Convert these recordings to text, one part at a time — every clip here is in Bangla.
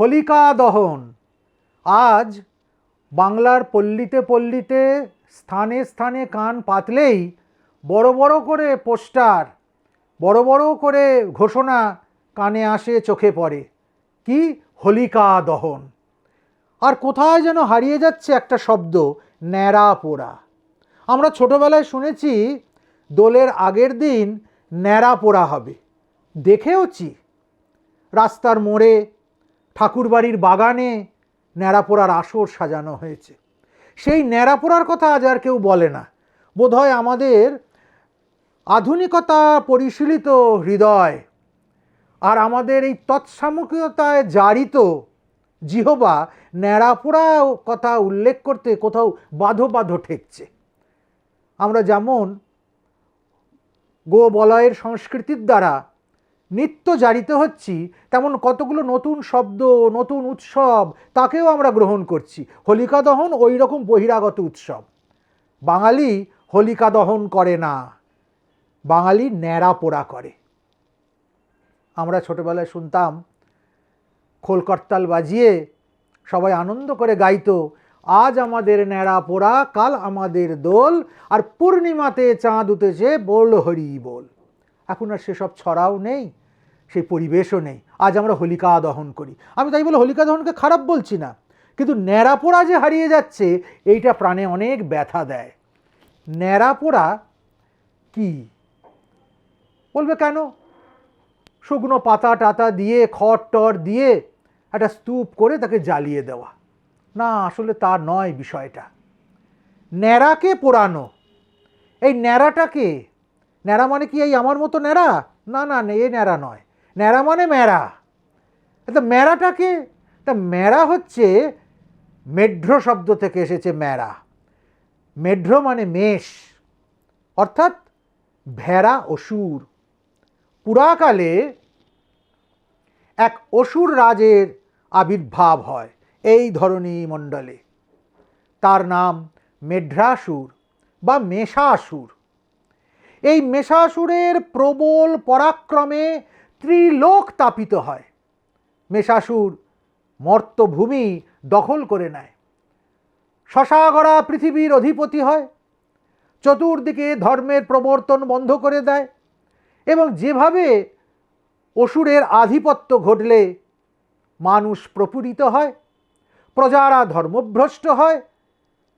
হোলিকা দহন। আজ বাংলার পল্লীতে পল্লীতে, স্থানে স্থানে কান পাতলেই বড় বড় করে পোস্টার, বড় বড় করে ঘোষণা কানে আসে, চোখে পড়ে। কি হোলিকা দহন। আর কোথায় যেন হারিয়ে যাচ্ছে একটা শব্দ, ন্যাড়া পোড়া। আমরা ছোটোবেলায় শুনেছি, দোলের আগের দিন ন্যাড়া পোড়া হবে। দেখেওছি, রাস্তার মোড়ে ঠাকুরবাড়ির বাগানে ন্যাড়াপোড়ার আসর সাজানো হয়েছে। সেই ন্যাড়াপোড়ার কথা আজ আর কেউ বলে না। বোধহয় আমাদের আধুনিকতা পরিশীলিত হৃদয় আর আমাদের এই তৎসামকীয়তায় জারিত জিহবা ন্যাড়াপোড়া কথা উল্লেখ করতে কোথাও বাধো বাধো ঠেকছে। আমরা যেমন গো বলয়ের সংস্কৃতির দ্বারা নিত্য জারিত হচ্ছি, তেমন কতগুলো নতুন শব্দ, নতুন উৎসব, তাকেও আমরা গ্রহণ করছি। হোলিকা দহন ওই রকম বহিরাগত উৎসব। বাঙালি হোলিকা দহন করে না, বাঙালি ন্যাড়া পোড়া করে। আমরা ছোটবেলায় শুনতাম খোলকর্তাল বাজিয়ে সবাই আনন্দ করে গাইতো, আজ আমাদের ন্যাড়া পোড়া, কাল আমাদের দোল, আর পূর্ণিমাতে চাঁদ উঠেছে বল হরি বল। এখন আর সেসব ছড়াও নেই, সেই পরিবেশও নেই। আজ আমরা হোলিকা দহন করি। আমি তাই বলে হোলিকা দহনকে খারাপ বলছি না, কিন্তু ন্যাড়া পোড়া যে হারিয়ে যাচ্ছে, এইটা প্রাণে অনেক ব্যথা দেয়। ন্যাড়া পোড়া কি? বলবে কেন? শুকনো পাতা টাতা দিয়ে, খড় টর দিয়ে একটা স্তূপ করে তাকে জ্বালিয়ে দেওয়া। না, আসলে তা নয় বিষয়টা। ন্যাড়াকে পোড়ানো। এই ন্যাড়াটাকে ন্যাড়া মানে কি এই আমার মতো ন্যাড়া? না না এ ন্যাড়া নয়। ন্যাড়া মানে ম্যাড়া। তা ম্যাড়াটাকে, তা ম্যাড়া হচ্ছে, মেঢ্র শব্দ থেকে এসেছে ম্যাড়া। মেঢ্র মানে মেষ, অর্থাৎ ভেড়া অসুর। পুরাকালে এক অসুর রাজের আবির্ভাব হয় এই ধরনী মণ্ডলে। তার নাম মেঢ্রাসুর বা মেষাসুর। এই মেষাসুরের প্রবল পরাক্রমে ত্রিলোক তাপিত হয়। মেষাসুর মর্তভূমি দখল করে নেয়। শশাগড়া পৃথিবীর অধিপতি হয়। চতুর্দিকে ধর্মের প্রবর্তন বন্ধ করে দেয় এবং যেভাবে অসুরের আধিপত্য ঘটলে মানুষ প্রপুরিত হয়, প্রজারা ধর্মভ্রষ্ট হয়,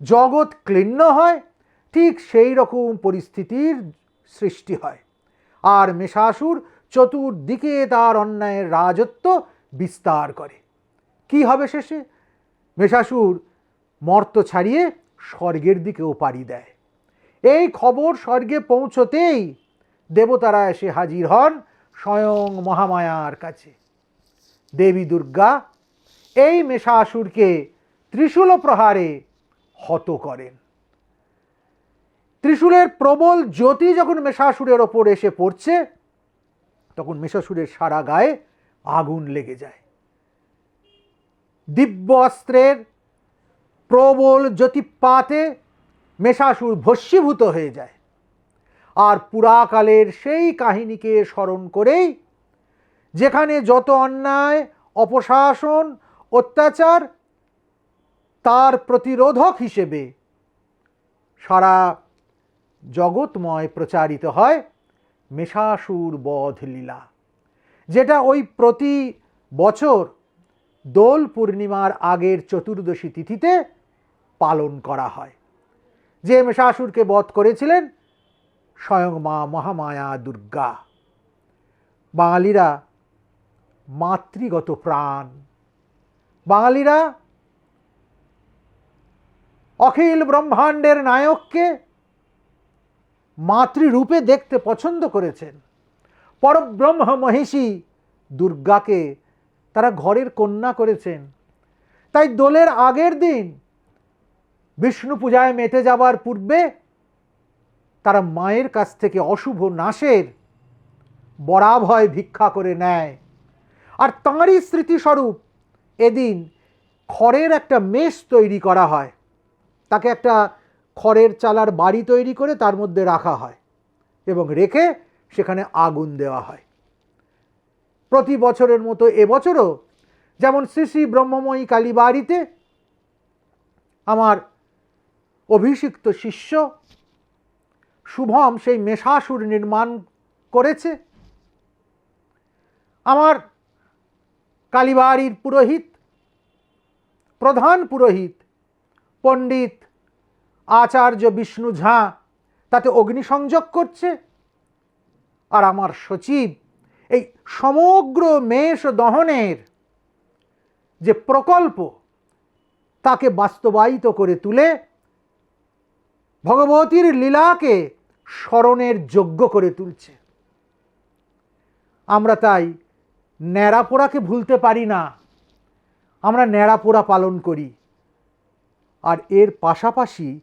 জগৎ ক্লিন্ন হয়, ঠিক সেই রকম পরিস্থিতির সৃষ্টি হয়। আর মেষাসুর চতুর্দিকে তার অন্যায়ের রাজত্ব বিস্তার করে। কি হবে শেষে? মেষাসুর মর্ত ছাড়িয়ে স্বর্গের দিকেও পাড়ি দেয়। এই খবর স্বর্গে পৌঁছতেই দেবতারা এসে হাজির হন স্বয়ং মহামায়ার কাছে। দেবী দুর্গা এই মেষাসুরকে ত্রিশূল প্রহারে হত করেন। ত্রিশূলের প্রবল জ্যোতি যখন মেষাসুরের ওপর এসে পড়ছে, তখন মেষাসুরের সারা গায়ে আগুন লেগে যায়। দিব্য অস্ত্রের প্রবল জ্যোতিপাতে মেষাসুর ভস্মীভূত হয়ে যায়। আর পুরাকালের সেই কাহিনীকে স্মরণ করেই যেখানে যত অন্যায়, অপশাসন, অত্যাচার, তার প্রতিরোধক হিসেবে সারা জগৎময় প্রচারিত হয় মেষাসুর বধ লীলা, যেটা ওই প্রতি বছর দোল পূর্ণিমার আগের চতুর্দশী তিথিতে পালন করা হয়। যে মেষাসুরকে বধ করেছিলেন স্বয়ং মা মহামায়া দুর্গা। বাঙালিরা মাতৃগত প্রাণ। বাঙালিরা অখিল ব্রহ্মাণ্ডের নায়ককে মাতৃরূপে দেখতে পছন্দ করেছেন। পরব্রহ্ম মহিষী দুর্গাকে তারা ঘরের কন্যা করেছেন। তাই দোলের আগের দিন বিষ্ণু পূজায় মেতে যাবার পূর্বে তারা মায়ের কাছ থেকে অশুভ নাশের বরাভয় ভিক্ষা করে নেয়। আর তাঁরই স্মৃতিস্বরূপ এদিন খড়ের একটা মেষ তৈরি করা হয়। তাকে একটা খড়ের চালার বাড়ি তৈরি করে তার মধ্যে রাখা হয় এবং রেখে সেখানে আগুন দেওয়া হয়। প্রতি বছরের মতো এবছরও যেমন শ্রী শ্রী ব্রহ্মময়ী কালীবাড়িতে আমার অভিষিক্ত শিষ্য শুভম সেই মেষাসুর নির্মাণ করেছে। আমার কালীবাড়ির পুরোহিত, প্রধান পুরোহিত, পণ্ডিত আচার্য বিষ্ণু ঝা তাতে অগ্নিসংযোগ করছে। আর আমার সচিব, এই সমগ্র মেষ দহনের যে প্রকল্প, তাকে বাস্তবায়িত করে তুলে ভগবতীর লীলাকে স্মরণের যোগ্য করে তুলছে। আমরা তাই ন্যাড়াপোড়াকে ভুলতে পারি না। আমরা ন্যাড়াপোড়া পালন করি। আর এর পাশাপাশি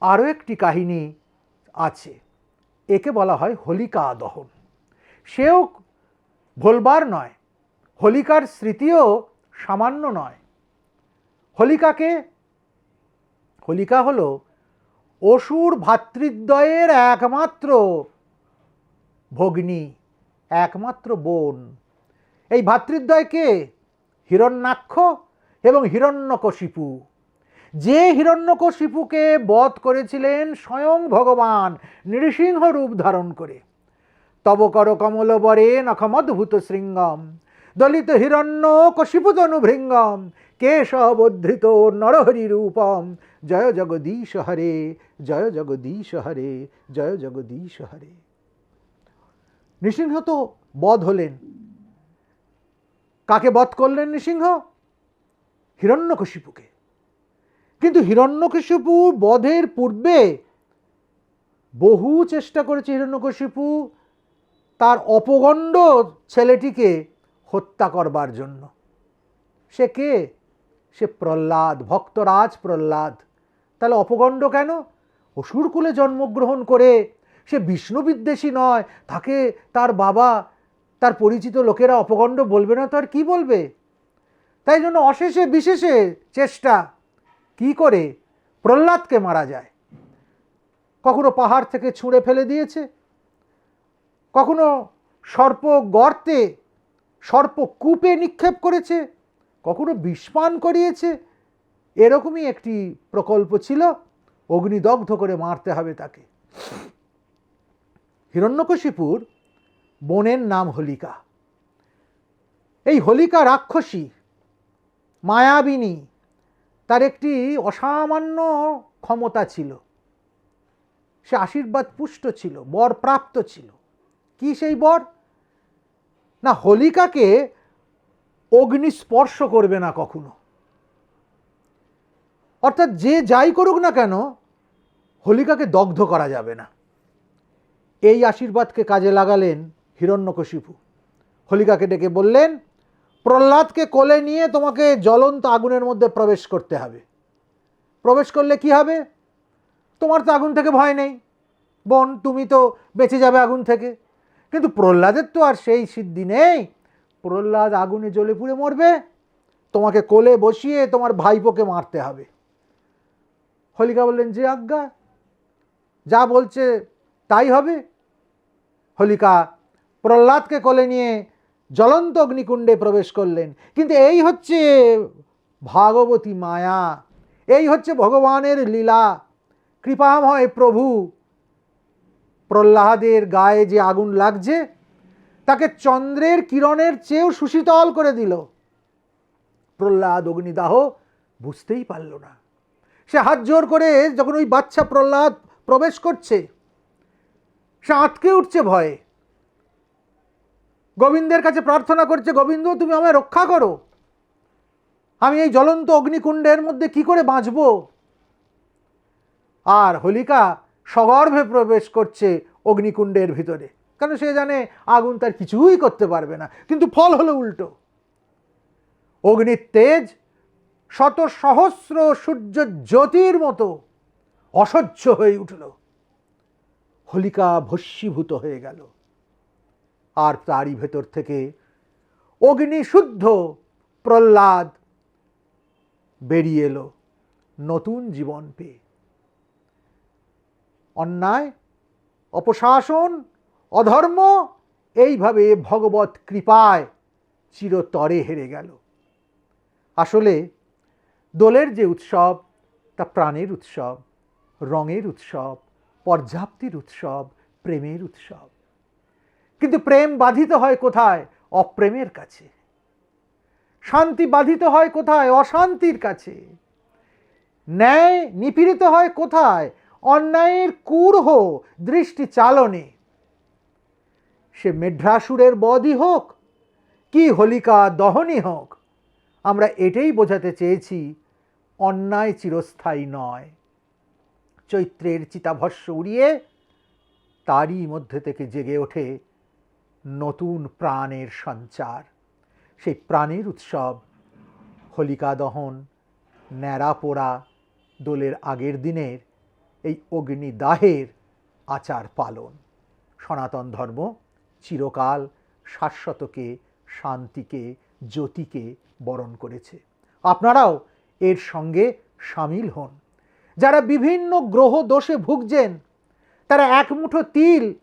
আরও একটি কাহিনী আছে। একে বলা হয় হোলিকা দহন। সেও ভোলবার নয়, হোলিকার স্মৃতিও সামান্য নয়। হোলিকাকে, হোলিকা হল অসুর ভাতৃদ্বয়ের একমাত্র ভগ্নী, একমাত্র বোন। এই ভাতৃদ্বয়কে হিরণ্যাক্ষ এবং হিরণ্যকশিপু। যে হিরণ্যকশিপুকে বধ করেছিলেন স্বয়ং ভগবান নৃসিংহ রূপ ধারণ করে। তব কর কমল বরে নখমদ্ভুত শৃঙ্গম, দলিত হিরণ্য কশিপুতনু ভৃঙ্গম কেশবদ্ধৃত নরহরি রূপম। জয় জগদীশ হরে, জয় জগদীশ হরে, জয় জগদীশ হরে। নৃসিংহ তো বধ হলেন। কাকে বধ করলেন নৃসিংহ? হিরণ্যকশিপুকে। কিন্তু হিরণ্যকশিপু বধের পূর্বে বহু চেষ্টা করেছে হিরণ্যকশিপু তার অপগণ্ড ছেলেটিকে হত্যা করবার জন্য। সে কে? সে প্রহ্লাদ, ভক্তরাজ প্রহ্লাদ। তাহলে অপগণ্ড কেন? অসুরকুলে জন্মগ্রহণ করে সে বিষ্ণু বিদ্বেষী নয়, তাকে তার বাবা, তার পরিচিত লোকেরা অপগণ্ড বলবে না, তো আর কী বলবে? তাই জন্য অশেষে, বিশেষে চেষ্টা কি করে প্রহ্লাদকে মারা যায়? কখনো পাহাড় থেকে ছুঁড়ে ফেলে দিয়েছে? কখনো সর্প গর্তে, সর্প কূপে নিক্ষেপ করেছে? কখনো বিষপান করিয়েছে? এরকমই একটি প্রকল্প ছিল। অগ্নিদগ্ধ করে মারতে হবে তাকে। হিরণ্যকশিপুর, বোনের নাম হোলিকা। এই হোলিকা রাক্ষসী, মায়াবিনী তার একটি অসামান্য ক্ষমতা ছিল। সে আশীর্বাদ পুষ্ট ছিল, বর প্রাপ্ত ছিল। কি সেই বর? না, হোলিকাকে অগ্নি স্পর্শ করবে না কখনো। অর্থাৎ যে যাই করুক না কেন, হোলিকাকে দগ্ধ করা যাবে না। এই আশীর্বাদকে কাজে লাগালেন হিরণ্যকশিপু। হোলিকাকে ডেকে বললেন প্রহ্লাদকে কোলে নিয়ে তোমাকে জ্বলন্ত আগুনের মধ্যে প্রবেশ করতে হবে। প্রবেশ করলে কি হবে? তোমার তো আগুন থেকে ভয় নেই। বোন, তুমি তো বেঁচে যাবে আগুন থেকে। কিন্তু প্রহ্লাদের তো আর সেই সিদ্ধি নেই। প্রহ্লাদ আগুনে জ্বলে পুড়ে মরবে। তোমাকে কোলে বসিয়ে তোমার ভাইপোকে মারতে হবে। হোলিকা বললেন, যে আজ্ঞা, যা বলছে তাই হবে? হোলিকা প্রহ্লাদকে কোলে নিয়ে জ্বলন্ত অগ্নিকুণ্ডে প্রবেশ করলেন। কিন্তু এই হচ্ছে ভাগবতী মায়া। এই হচ্ছে ভগবানের লীলা। কৃপাময় প্রভু প্রহ্লাদের গায়ে যে আগুন লাগছে, তাকে চন্দ্রের কিরণের চেয়েও সুশীতল করে দিল। প্রহ্লাদ অগ্নিদাহ বুঝতেই পারল না। সে হাত জোর করে যখন ওই বাচ্চা প্রহ্লাদ প্রবেশ করছে, সে আটকে উঠছে ভয়ে। গোবিন্দের কাছে প্রার্থনা করছে, গোবিন্দ, তুমি আমায় রক্ষা করো। আমি এই জ্বলন্ত অগ্নিকুণ্ডের মধ্যে কি করে বাঁচব? আর হোলিকা সগর্ভে প্রবেশ করছে অগ্নিকুণ্ডের ভিতরে। কেন সে জানে আগুন তার কিছুই করতে পারবে না, কিন্তু ফল হলো উল্টো। অগ্নির তেজ শত সহস্র সূর্য জ্যোতির মতো অসহ্য হয়ে উঠল। হোলিকা ভস্মীভূত হয়ে গেল। আর তারই ভেতর থেকে অগ্নিশুদ্ধ প্রহ্লাদ বেরিয়ে এলো নতুন জীবন পেয়ে। অন্যায়, অপশাসন, অধর্ম, এইভাবে ভগবত কৃপায় চিরতরে হেরে গেল। আসলে দোলের যে উৎসব, তা প্রাণের উৎসব, রঙের উৎসব, পর্যাপ্তির উৎসব, প্রেমের উৎসব। কিন্তু প্রেম বাধিত হয় কোথায়? অপ্রেমের কাছে। শান্তি বাধিত হয় কোথায়? অশান্তির কাছে। ন্যায় নিপীড়িত হয় কোথায়? অন্যায়ের কূর্হ দৃষ্টি চালনে। সে মেঢ্রাসুরের বধই হোক, কি হোলিকা দহনই হোক, আমরা এটাই বোঝাতে চেয়েছি, অন্যায় চিরস্থায়ী নয়। চৈত্রের চিতাভস্য উড়িয়ে তারই মধ্যে থেকে জেগে ওঠে নতুন প্রাণের সঞ্চার। সেই প্রাণের উৎসব, হোলিকা দহন, ন্যাড়া পোড়া, দোলের আগের দিনের এই অগ্নিদাহের আচার পালন। সনাতন ধর্ম চিরকাল শাশ্বতকে, শান্তিকে, জ্যোতিকে বরণ করেছে। আপনারাও এর সঙ্গে সামিল হন। যারা বিভিন্ন গ্রহ দোষে ভুগছেন, তারা এক মুঠো তিল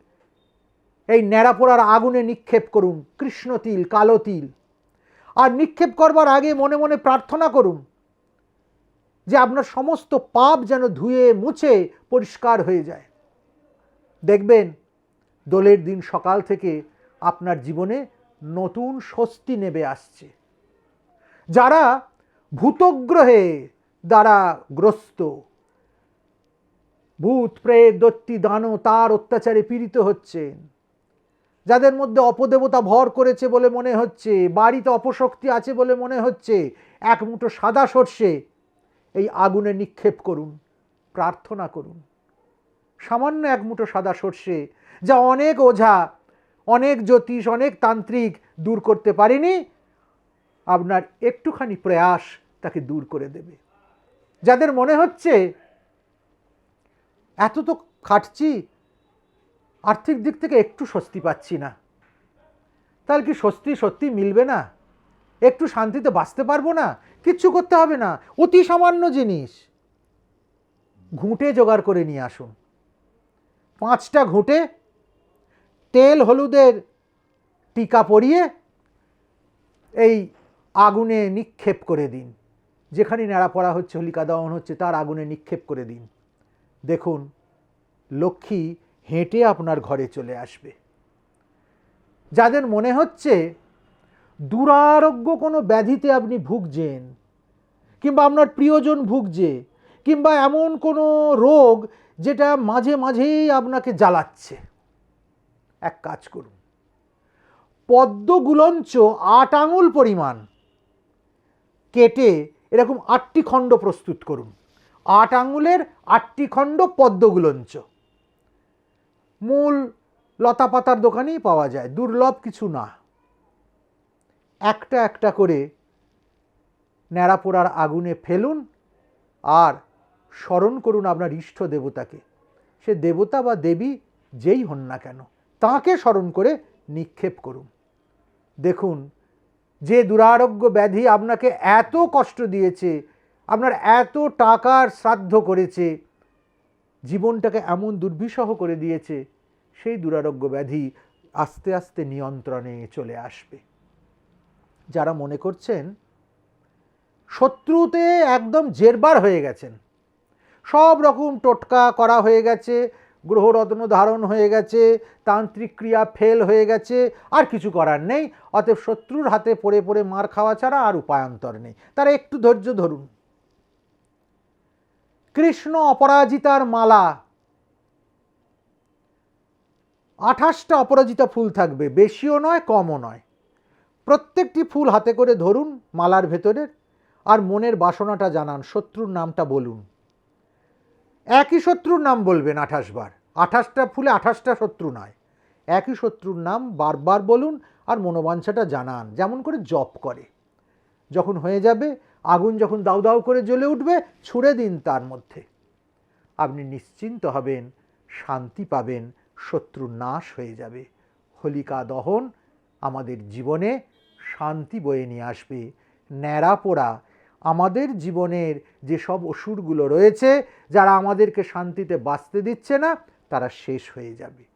এই ন্যাড়াপোড়ার আগুনে নিক্ষেপ করুন, কৃষ্ণ তিল, কালো তিল। আর নিক্ষেপ করবার আগে মনে মনে প্রার্থনা করুন যে আপনার সমস্ত পাপ যেন ধুয়ে মুছে পরিষ্কার হয়ে যায়। দেখবেন, দোলের দিন সকাল থেকে আপনার জীবনে নতুন স্বস্তি নেবে আসছে। যারা ভূতগ্রহে দ্বারা গ্রস্ত, ভূত, প্রেত দত্তি দানো তার অত্যাচারে পীড়িত হচ্ছেন যাদের মধ্যে অপদেবতা ভর করেছে বলে মনে হচ্ছে, বাড়িতে অপশক্তি আছে বলে মনে হচ্ছে, এক মুঠো সাদা সর্ষে, এই আগুনে নিক্ষেপ করুন, প্রার্থনা করুন। সামান্য এক মুঠো সাদা সর্ষে, যা অনেক ওঝা, অনেক জ্যোতিষ, অনেক তান্ত্রিক দূর করতে পারেনি, আপনার একটুখানি প্রয়াস তাকে দূর করে দেবে। যাদের মনে হচ্ছে, এত তো খাটছি আর্থিক দিক থেকে একটু স্বস্তি পাচ্ছি না। তাহলে কি স্বস্তি সত্যি মিলবে না? একটু শান্তিতে বাঁচতে পারব না? কিচ্ছু করতে হবে না। অতি সামান্য জিনিস। ঘুঁটে জোগাড় করে নিয়ে আসুন। পাঁচটা ঘুঁটে তেল হলুদের টিকা পরিয়ে এই আগুনে নিক্ষেপ করে দিন। যেখানে নেড়া পড়া হচ্ছে, হোলিকা দহন হচ্ছে, তার আগুনে নিক্ষেপ করে দিন। দেখুন, লক্ষ্মী হেঁটে আপনার ঘরে চলে আসবে। যাদের মনে হচ্ছে দুরারোগ্য কোনো ব্যাধিতে আপনি ভুগছেন, কিংবা আপনার প্রিয়জন ভুগছে, কিংবা এমন কোনো রোগ যেটা মাঝে মাঝেই আপনাকে জ্বালাচ্ছে, এক কাজ করুন। পদ্মগুলঞ্চ আট আঙুল পরিমাণ কেটে এরকম আটটি খণ্ড প্রস্তুত করুন। আট আঙুলের আটটি খণ্ড পদ্মগুলঞ্চ। মূল লতা পাতার দোকানেই পাওয়া যায়, দুর্লভ কিছু না। একটা একটা করে ন্যাড়াপোড়ার আগুনে ফেলুন আর স্মরণ করুন আপনার ইষ্ট দেবতাকে। সে দেবতা বা দেবী যেই হন না কেন, তাকে স্মরণ করে নিক্ষেপ করুন। দেখুন, যে দুরারোগ্য ব্যাধি আপনাকে এত কষ্ট দিয়েছে, আপনার এত টাকার শ্রাদ্ধ করেছে, জীবনটাকে এমন দুর্বিষহ করে দিয়েছে সেই দুরারোগ্য ব্যাধি আস্তে আস্তে নিয়ন্ত্রণে চলে আসবে। যারা মনে করছেন, শত্রুতে একদম জেরবার হয়ে গেছেন। সব রকম টোটকা করা হয়ে গেছে, গ্রহরত্ন ধারণ হয়ে গেছে, তান্ত্রিক ক্রিয়া ফেল হয়ে গেছে, আর কিছু করার নেই। অতএব শত্রুর হাতে পড়ে পড়ে মার খাওয়া ছাড়া আর উপায়ান্তর নেই। তারা একটু ধৈর্য ধরুন। কৃষ্ণ অপরাজিতার মালা আঠাশটা অপরাজিতা ফুল থাকবে, বেশিও নয়, কমও নয়। প্রত্যেকটি ফুল হাতে করে ধরুন মালার ভেতরের আর মনের বাসনাটা জানান, শত্রুর নামটা বলুন। একই শত্রুর নাম বলবেন আঠাশ বার। আঠাশটা ফুলে আঠাশটা শত্রু নয়। একই শত্রুর নাম বারবার বলুন আর মনোবাঞ্ছাটা জানান, যেমন করে জপ করে। যখন হয়ে যাবে, আগুন যখন দাউ দাউ করে জ্বলে উঠবে, ছুড়ে দিন তার মধ্যে। আপনি নিশ্চিন্ত হবেন, শান্তি পাবেন শত্রু নাশ হয়ে যাবে। হোলিকা দহন আমাদের জীবনে শান্তি বয়ে নিয়ে আসবে। ন্যাড়া পোড়া আমাদের জীবনের যেসব অসুরগুলো রয়েছে, যারা আমাদেরকে শান্তিতে বাঁচতে দিচ্ছে না, তারা শেষ হয়ে যাবে।